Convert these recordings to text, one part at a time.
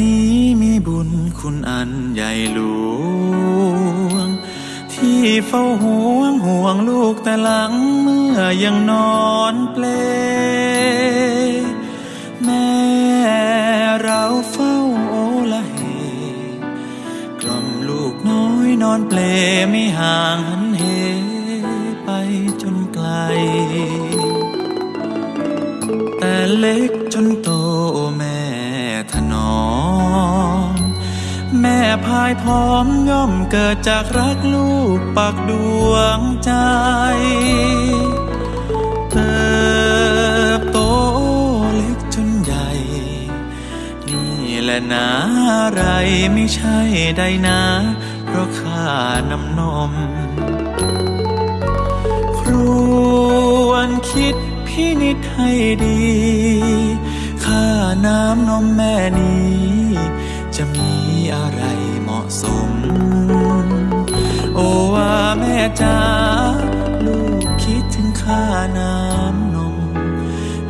นี้มีบุญคุณอันใหญ่หลวง ที่เฝ้าห่วงห่วงลูกแต่หลังเมื่อยังนอนเปล แม่เราเฝ้าโอละเหกล่อมลูกน้อยนอนเปลไม่ห่างหันเหไปจนไกล แต่เล็กจนโตแม่ ถนอมแม่พายพร้อมย่อมเกิดจากรักลูกปักดวงใจ เติบโตเล็กจนใหญ่ นี่แหละนะอะไรไม่ใช่ได้นะ เพราะข้านำนม ครวนคิดพินิจให้ดี น้ำนมแม่นี้ จะมีอะไรเหมาะสม โอว่าแม่จ๋าลูกคิดถึงค่าน้ำนม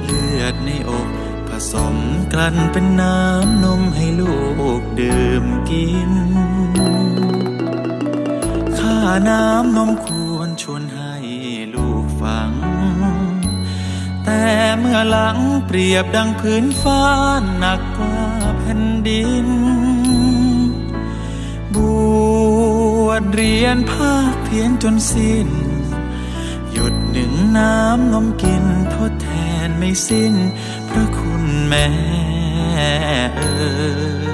เลือดในอกผสมกลั่นเป็นน้ำนมให้ลูกดื่มกิน ค่าน้ำนมควรชวนให้ลูกฟัง แต่เมื่อหลังเปรียบดังพื้นฟ้าหนักกว่าแผ่นดิน บวชเรียนภาคเพียนจนสิ้น หยดหนึ่งน้ำนมกินทดแทนไม่สิ้น พระคุณแม่เอ่ย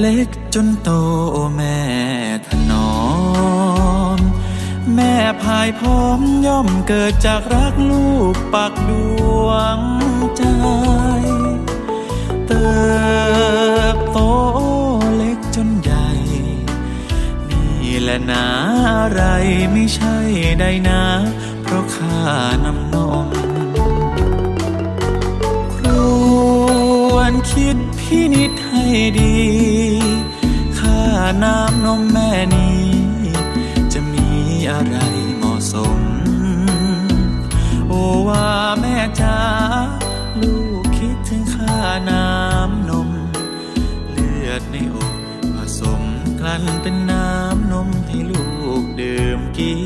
เล็กจนโตแม่ถนอม แม่พายพร้อมย่อมเกิดจากรักลูกปักดวงใจ เติบโตเล็กจนใหญ่ นี่แหละนะอะไรไม่ใช่ได้นะ เพราะข้าน้ำนมควรคิดพินิจให้ดี น้ำนมแม่นี้ จะมีอะไรเหมาะสม โอว่าแม่จ๋าลูกคิดถึงค่าน้ำนม เลือดในอกผสมกลั่นเป็นน้ำนมให้ลูกดื่มกิน